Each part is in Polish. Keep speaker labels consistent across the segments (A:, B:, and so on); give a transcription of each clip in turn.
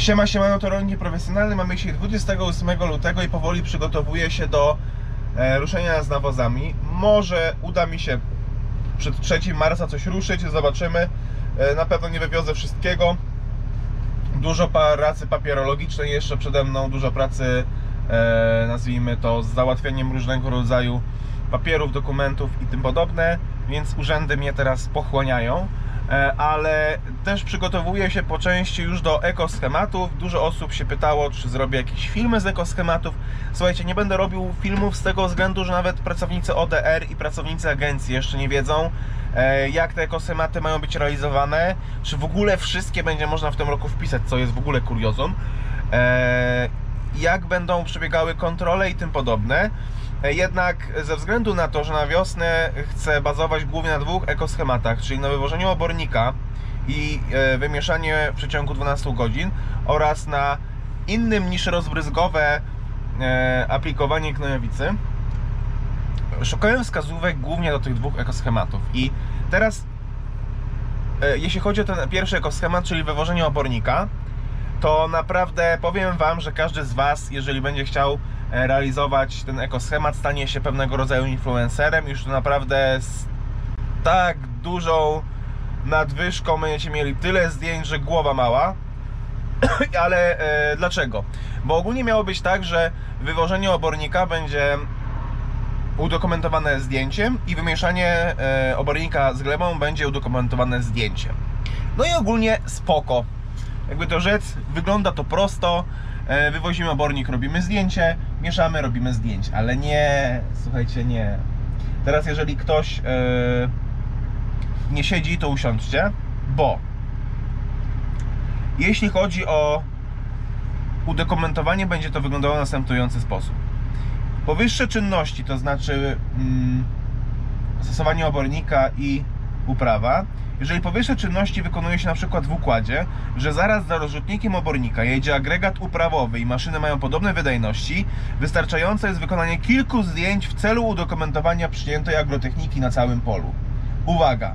A: Siema, siema, to rolnik profesjonalny. Mamy dzisiaj 28 lutego i powoli przygotowuję się do e, ruszenia z nawozami. Może uda mi się przed 3 marca coś ruszyć, zobaczymy. E, na pewno nie wywiozę wszystkiego. Dużo pracy papierologicznej jeszcze przede mną, dużo pracy, e, nazwijmy to, z załatwieniem różnego rodzaju papierów, dokumentów i tym podobne, więc urzędy mnie teraz pochłaniają. E, ale też przygotowuję się po części już do ekoschematów. Dużo osób się pytało, czy zrobię jakieś filmy z ekoschematów. Słuchajcie, nie będę robił filmów z tego względu, że nawet pracownicy ODR i pracownicy agencji jeszcze nie wiedzą, e, jak te ekoschematy mają być realizowane, czy w ogóle wszystkie będzie można w tym roku wpisać, co jest w ogóle kuriozum. E, Jak będą przebiegały kontrole i tym podobne. E, Jednak ze względu na to, że na wiosnę chcę bazować głównie na dwóch ekoschematach, czyli na wywożeniu obornika i e, wymieszanie w przeciągu 12 godzin oraz na innym niż rozbryzgowe e, aplikowanie gnojowicy, szukałem wskazówek głównie do tych dwóch ekoschematów i teraz jeśli chodzi o ten pierwszy ekoschemat, czyli wywożenie obornika, to naprawdę powiem Wam, że każdy z Was, jeżeli będzie chciał realizować ten ekoschemat, stanie się pewnego rodzaju influencerem. Już to naprawdę z tak dużą nadwyżką będziecie mieli tyle zdjęć, że głowa mała. Ale e, dlaczego? Bo ogólnie miało być tak, że wywożenie obornika będzie udokumentowane zdjęciem i wymieszanie e, obornika z glebą będzie udokumentowane zdjęciem. No i ogólnie spoko. Jakby to rzec, wygląda to prosto. E, Wywozimy obornik, robimy zdjęcie, mieszamy, robimy zdjęcie. Ale nie, słuchajcie, nie. Teraz jeżeli ktoś e, nie siedzi, to usiądźcie, bo jeśli chodzi o udokumentowanie, będzie to wyglądało w następujący sposób. Powyższe czynności, to znaczy mm, stosowanie obornika i uprawa, jeżeli powyższe czynności wykonuje się na przykład w układzie, że zaraz za rozrzutnikiem obornika jedzie agregat uprawowy i maszyny mają podobne wydajności, wystarczające jest wykonanie kilku zdjęć w celu udokumentowania przyjętej agrotechniki na całym polu. Uwaga!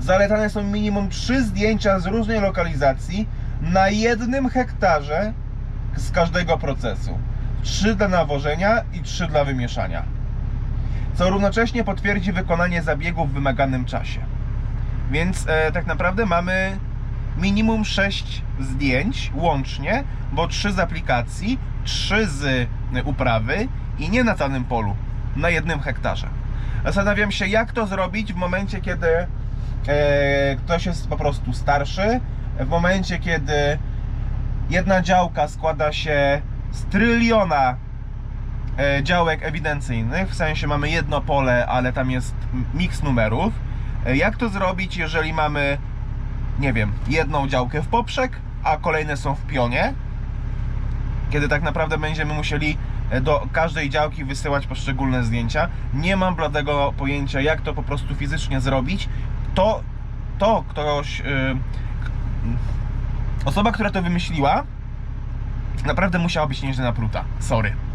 A: Zalecane są minimum 3 zdjęcia z różnej lokalizacji na jednym hektarze z każdego procesu. 3 dla nawożenia i 3 dla wymieszania. Co równocześnie potwierdzi wykonanie zabiegu w wymaganym czasie. Więc e, tak naprawdę mamy minimum 6 zdjęć łącznie, bo 3 z aplikacji, 3 z e, uprawy i nie na całym polu, na jednym hektarze. Zastanawiam się, jak to zrobić w momencie, kiedy e, ktoś jest po prostu starszy, w momencie, kiedy jedna działka składa się z tryliona e, działek ewidencyjnych, w sensie mamy jedno pole, ale tam jest miks numerów. Jak to zrobić, jeżeli mamy, nie wiem, jedną działkę w poprzek, a kolejne są w pionie? Kiedy tak naprawdę będziemy musieli e, do każdej działki wysyłać poszczególne zdjęcia. Nie mam bladego pojęcia, jak to po prostu fizycznie zrobić. To, to ktoś, yy, osoba, która to wymyśliła, naprawdę musiała być nieźle napruta. Sorry.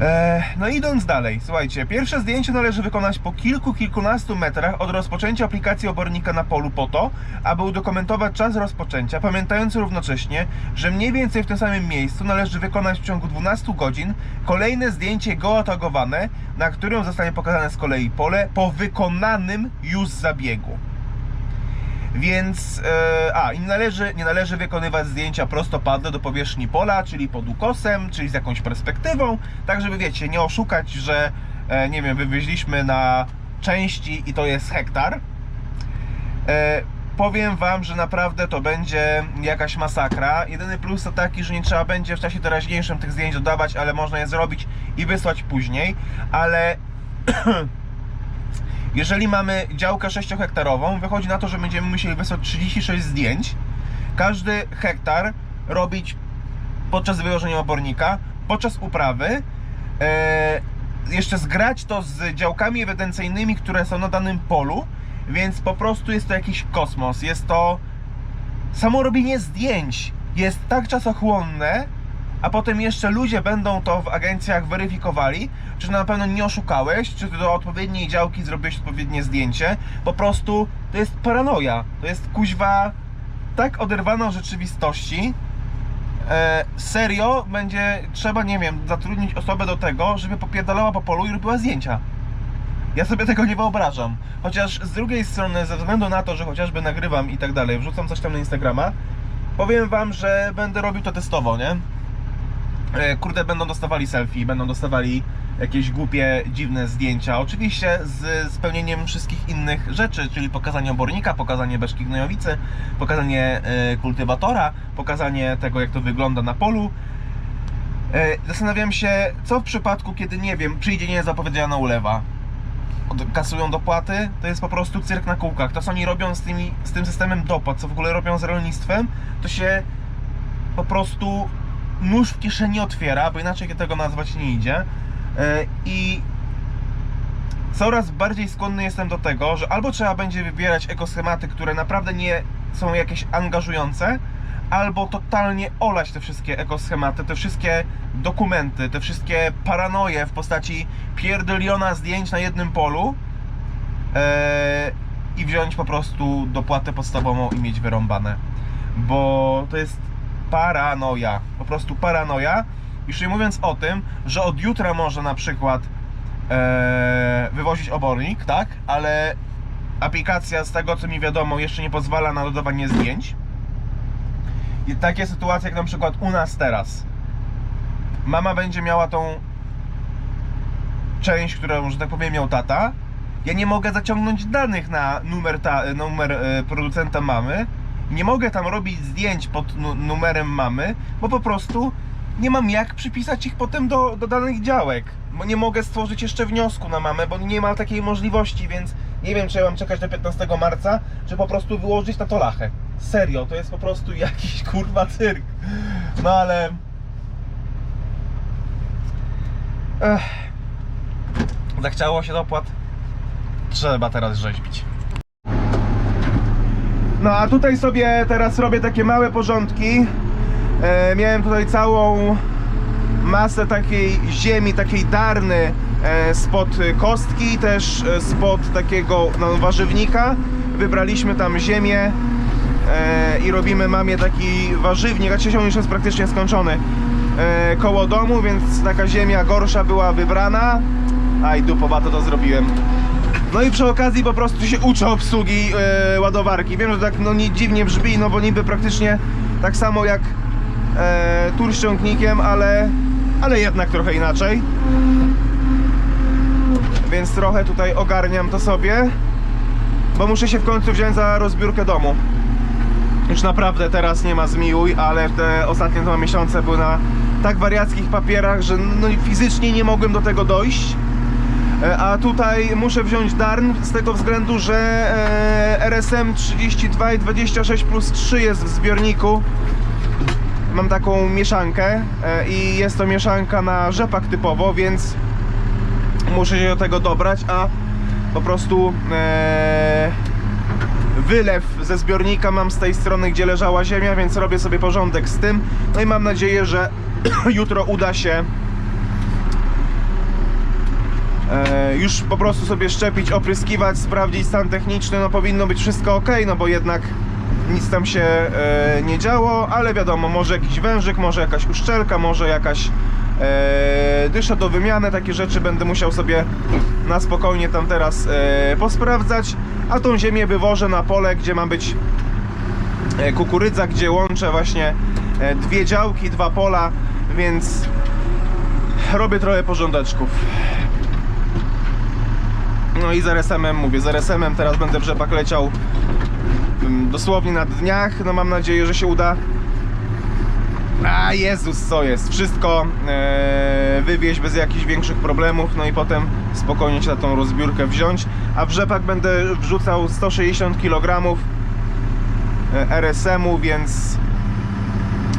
A: E, No idąc dalej, słuchajcie, pierwsze zdjęcie należy wykonać po kilku, kilkunastu metrach od rozpoczęcia aplikacji obornika na polu po to, aby udokumentować czas rozpoczęcia, pamiętając równocześnie, że mniej więcej w tym samym miejscu należy wykonać w ciągu 12 godzin kolejne zdjęcie geotagowane, na którym zostanie pokazane z kolei pole po wykonanym już zabiegu. Więc, e, a, i nie należy, nie należy wykonywać zdjęcia prostopadle do powierzchni pola, czyli pod ukosem, czyli z jakąś perspektywą, tak żeby, wiecie, nie oszukać, że, e, nie wiem, wywieźliśmy na części i to jest hektar. E, powiem Wam, że naprawdę to będzie jakaś masakra. Jedyny plus to taki, że nie trzeba będzie w czasie teraźniejszym tych zdjęć dodawać, ale można je zrobić i wysłać później, ale jeżeli mamy działkę 6-hektarową, wychodzi na to, że będziemy musieli wysłać 36 zdjęć. Każdy hektar robić podczas wyłożenia obornika, podczas uprawy. E, jeszcze zgrać to z działkami ewidencyjnymi, które są na danym polu, więc po prostu jest to jakiś kosmos. Jest to samo robienie zdjęć jest tak czasochłonne, a potem jeszcze ludzie będą to w agencjach weryfikowali, czy na pewno nie oszukałeś, czy do odpowiedniej działki zrobiłeś odpowiednie zdjęcie. Po prostu to jest paranoja. To jest kuźwa tak oderwana od rzeczywistości. E, serio będzie trzeba, nie wiem, zatrudnić osobę do tego, żeby popierdalała po polu i robiła zdjęcia. Ja sobie tego nie wyobrażam. Chociaż z drugiej strony, ze względu na to, że chociażby nagrywam i tak dalej, wrzucam coś tam na Instagrama, powiem wam, że będę robił to testowo, nie? E, Kurde, będą dostawali selfie, będą dostawali jakieś głupie, dziwne zdjęcia. Oczywiście z spełnieniem wszystkich innych rzeczy, czyli pokazanie obornika, pokazanie beczki gnojowicy, pokazanie e, kultywatora, pokazanie tego, jak to wygląda na polu. E, Zastanawiam się, co w przypadku, kiedy nie wiem, przyjdzie niezapowiedziana ulewa. Kasują dopłaty, to jest po prostu cyrk na kółkach. To, co oni robią z, tymi, z tym systemem dopłat, co w ogóle robią z rolnictwem, to się po prostu nóż w kieszeni otwiera, bo inaczej tego nazwać nie idzie. E, I coraz bardziej skłonny jestem do tego, że albo trzeba będzie wybierać ekoschematy, które naprawdę nie są jakieś angażujące, albo totalnie olać te wszystkie ekoschematy, te wszystkie dokumenty, te wszystkie paranoje w postaci pierdyliona zdjęć na jednym polu e, i wziąć po prostu dopłatę podstawową i mieć wyrąbane. Bo to jest paranoja, po prostu paranoja. Już nie mówiąc o tym, że od jutra można na przykład e, wywozić obornik, tak? Ale aplikacja z tego co mi wiadomo jeszcze nie pozwala na dodawanie zdjęć. I takie sytuacje jak na przykład u nas teraz. Mama będzie miała tą część, którą, że tak powiem, miał tata. Ja nie mogę zaciągnąć danych na numer, ta, numer e, producenta mamy. Nie mogę tam robić zdjęć pod nu numerem mamy, bo po prostu nie mam jak przypisać ich potem do, do danych działek. Bo nie mogę stworzyć jeszcze wniosku na mamę, bo nie ma takiej możliwości, więc nie wiem, czy ja mam czekać do 15 marca, czy po prostu wyłożyć na to lachę. Serio, to jest po prostu jakiś kurwa cyrk. No ale. Ech. Zachciało się dopłat. Trzeba teraz rzeźbić. No a tutaj sobie teraz robię takie małe porządki. E, miałem tutaj całą masę takiej ziemi, takiej darny e, spod kostki, też e, spod takiego no, warzywnika. Wybraliśmy tam ziemię e, i robimy mamie taki warzywnik, a on już jest praktycznie skończony e, koło domu, więc taka ziemia gorsza była wybrana. Aj, dupowato to zrobiłem. No i przy okazji po prostu się uczę obsługi e, ładowarki. Wiem, że tak no nie dziwnie brzmi, no bo niby praktycznie tak samo jak e, tur z ciągnikiem, ale, ale jednak trochę inaczej. Więc trochę tutaj ogarniam to sobie, bo muszę się w końcu wziąć za rozbiórkę domu. Już naprawdę teraz nie ma zmiłuj, ale te ostatnie dwa miesiące były na tak wariackich papierach, że no fizycznie nie mogłem do tego dojść. E, A tutaj muszę wziąć darn z tego względu, że e, RSM 32 i 26 plus 3 jest w zbiorniku. Mam taką mieszankę e, i jest to mieszanka na rzepak typowo, więc muszę się do tego dobrać, a po prostu wylew ze zbiornika mam z tej strony, gdzie leżała ziemia, więc robię sobie porządek z tym. No i mam nadzieję, że jutro uda się już po prostu sobie szczepić, opryskiwać, sprawdzić stan techniczny, no powinno być wszystko ok, no bo jednak nic tam się e, nie działo, ale wiadomo, może jakiś wężyk, może jakaś uszczelka, może jakaś e, dysza do wymiany, takie rzeczy będę musiał sobie na spokojnie tam teraz e, posprawdzać, a tą ziemię wywożę na pole, gdzie ma być e, kukurydza, gdzie łączę właśnie e, dwie działki, dwa pola, więc robię trochę porządeczków. No i z RSM-em mówię, z RSM-em teraz będę w rzepak leciał mm, dosłownie na dniach. No mam nadzieję, że się uda. A Jezus, co jest? Wszystko e, wywieźć bez jakichś większych problemów, no i potem spokojnie się na tą rozbiórkę wziąć. A w rzepak będę wrzucał 160 kg RSM-u, więc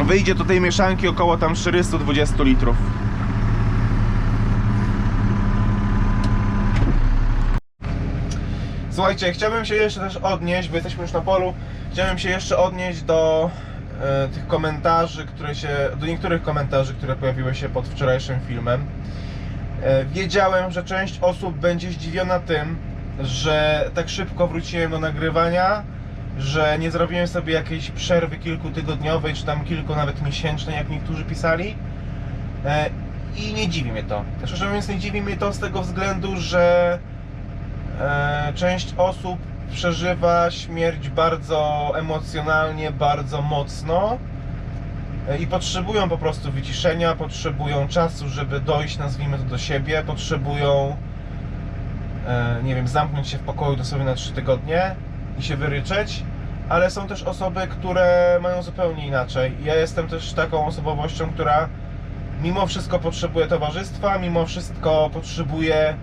A: wyjdzie do tej mieszanki około tam 420 litrów. Słuchajcie, chciałbym się jeszcze też odnieść, bo jesteśmy już na polu. Chciałbym się jeszcze odnieść do e, tych komentarzy, które się. do niektórych komentarzy, które pojawiły się pod wczorajszym filmem. E, wiedziałem, że część osób będzie zdziwiona tym, że tak szybko wróciłem do nagrywania że nie zrobiłem sobie jakiejś przerwy kilkutygodniowej, czy tam kilku nawet miesięcznej, jak niektórzy pisali. E, I nie dziwi mnie to. Szczerze mówiąc, nie dziwi mnie to z tego względu, że część osób przeżywa śmierć bardzo emocjonalnie, bardzo mocno e, i potrzebują po prostu wyciszenia, potrzebują czasu, żeby dojść, nazwijmy to, do siebie, potrzebują, e, nie wiem, zamknąć się w pokoju dosłownie na 3 tygodnie i się wyryczeć, ale są też osoby, które mają zupełnie inaczej. Ja jestem też taką osobowością, która mimo wszystko potrzebuje towarzystwa, mimo wszystko potrzebuje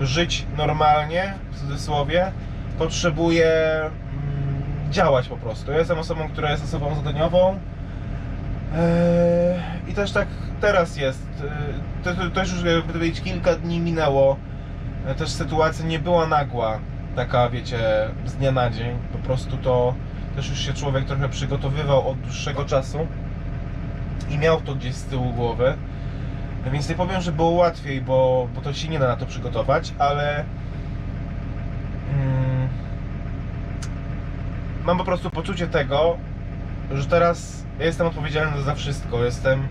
A: żyć normalnie, w cudzysłowie, potrzebuje mm, działać po prostu. Ja jestem osobą, która jest osobą zadaniową Eee, i też tak teraz jest. Eee, To, to, też już powiedzieć kilka dni minęło. Eee, Też sytuacja nie była nagła, taka wiecie, z dnia na dzień. Po prostu to też już się człowiek trochę przygotowywał od dłuższego czasu i miał to gdzieś z tyłu głowy. Więc nie powiem, że było łatwiej, bo, bo to się nie da na to przygotować, ale mm, mam po prostu poczucie tego, że teraz ja jestem odpowiedzialny za wszystko. Jestem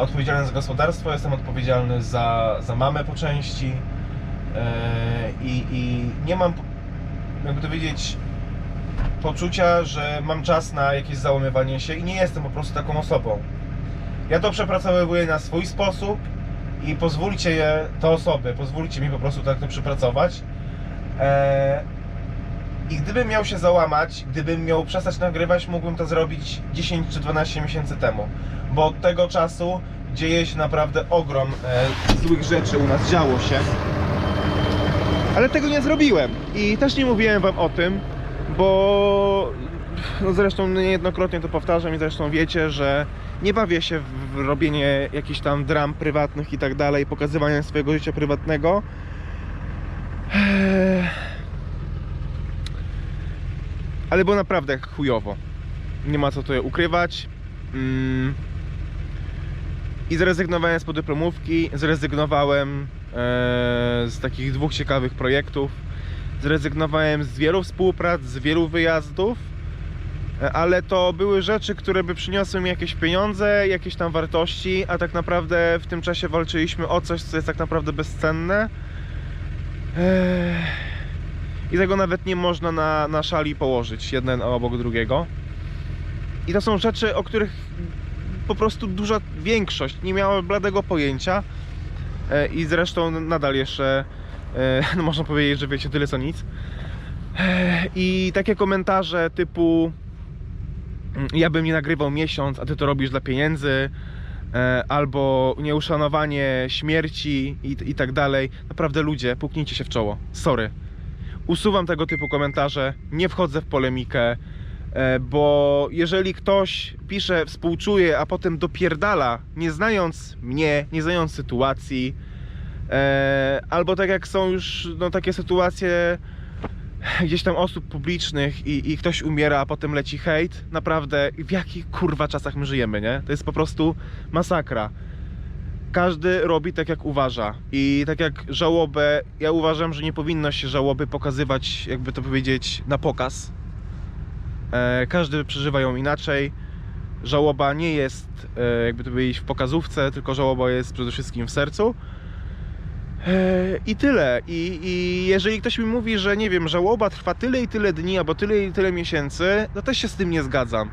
A: odpowiedzialny za gospodarstwo, jestem odpowiedzialny za, za mamę po części Eee, i, nie mam, jakby to powiedzieć, poczucia, że mam czas na jakieś załamywanie się i nie jestem po prostu taką osobą. Ja to przepracowuję na swój sposób i pozwólcie je, te osoby, pozwólcie mi po prostu tak to przepracować. Eee, I gdybym miał się załamać, gdybym miał przestać nagrywać, mógłbym to zrobić 10 czy 12 miesięcy temu. Bo od tego czasu dzieje się naprawdę ogrom e, złych rzeczy u nas, działo się. Ale tego nie zrobiłem i też nie mówiłem wam o tym, bo no zresztą niejednokrotnie to powtarzam i zresztą wiecie, że nie bawię się w robienie jakichś tam dram prywatnych i tak dalej, pokazywania swojego życia prywatnego. Eee, Ale było naprawdę chujowo. Nie ma co tutaj ukrywać. Mm. I zrezygnowałem z podyplomówki, zrezygnowałem e, z takich dwóch ciekawych projektów. Zrezygnowałem z wielu współprac, z wielu wyjazdów, ale to były rzeczy, które by przyniosły mi jakieś pieniądze, jakieś tam wartości, a tak naprawdę w tym czasie walczyliśmy o coś, co jest tak naprawdę bezcenne. I tego nawet nie można na, na szali położyć, jeden obok drugiego. I to są rzeczy, o których po prostu duża większość nie miała bladego pojęcia E, i zresztą nadal jeszcze e, no można powiedzieć, że wiecie tyle co nic. E, I takie komentarze typu ja bym nie nagrywał miesiąc, a ty to robisz dla pieniędzy e, albo nieuszanowanie śmierci i, i tak dalej. Naprawdę ludzie, puknijcie się w czoło. Sorry. Usuwam tego typu komentarze, nie wchodzę w polemikę, e, bo jeżeli ktoś pisze współczuje, a potem dopierdala, nie znając mnie, nie znając sytuacji, e, albo tak jak są już no, takie sytuacje gdzieś tam osób publicznych i, i ktoś umiera, a potem leci hejt, naprawdę w jakich kurwa czasach my żyjemy, nie? To jest po prostu masakra. Każdy robi tak jak uważa i tak jak żałobę, ja uważam, że nie powinno się żałoby pokazywać, jakby to powiedzieć, na pokaz. E, każdy przeżywa ją inaczej. Żałoba nie jest, e, jakby to powiedzieć, w pokazówce, tylko żałoba jest przede wszystkim w sercu. E, I tyle. I, I jeżeli ktoś mi mówi, że nie wiem, żałoba trwa tyle i tyle dni, albo tyle i tyle miesięcy, to też się z tym nie zgadzam.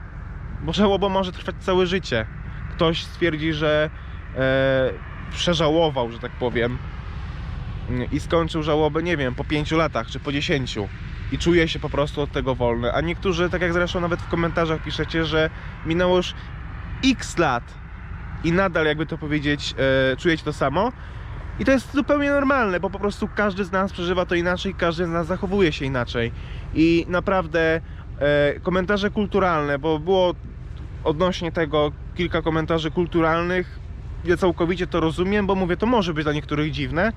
A: Bo żałoba może trwać całe życie. Ktoś stwierdzi, że e, przeżałował, że tak powiem, i skończył żałobę, nie wiem, po 5 latach czy po 10 i czuje się po prostu od tego wolny. A niektórzy, tak jak zresztą nawet w komentarzach piszecie, że minęło już x lat i nadal, jakby to powiedzieć, e, czujecie to samo. I to jest zupełnie normalne, bo po prostu każdy z nas przeżywa to inaczej, każdy z nas zachowuje się inaczej. I naprawdę e, komentarze kulturalne, bo było odnośnie tego kilka komentarzy kulturalnych. Ja całkowicie to rozumiem, bo mówię, to może być dla niektórych dziwne,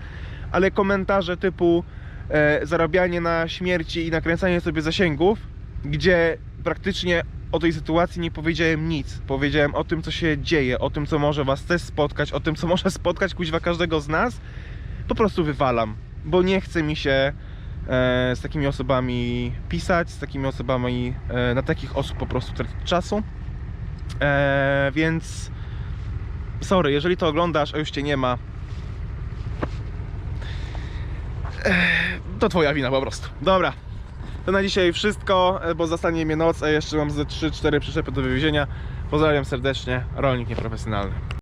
A: ale komentarze typu e, zarabianie na śmierci i nakręcanie sobie zasięgów, gdzie praktycznie o tej sytuacji nie powiedziałem nic. Powiedziałem o tym, co się dzieje, o tym, co może was też spotkać, o tym, co może spotkać kuźwa każdego z nas. Po prostu wywalam, bo nie chce mi się e, z takimi osobami pisać, z takimi osobami, e, na takich osób po prostu tracić czasu. E, więc sorry, jeżeli to oglądasz, a już cię nie ma, e, to twoja wina po prostu. Dobra. To na dzisiaj wszystko, e, bo zostanie mnie noc, a jeszcze mam ze 3-4 przyczepy do wywiezienia. Pozdrawiam serdecznie, rolnik nieprofesjonalny.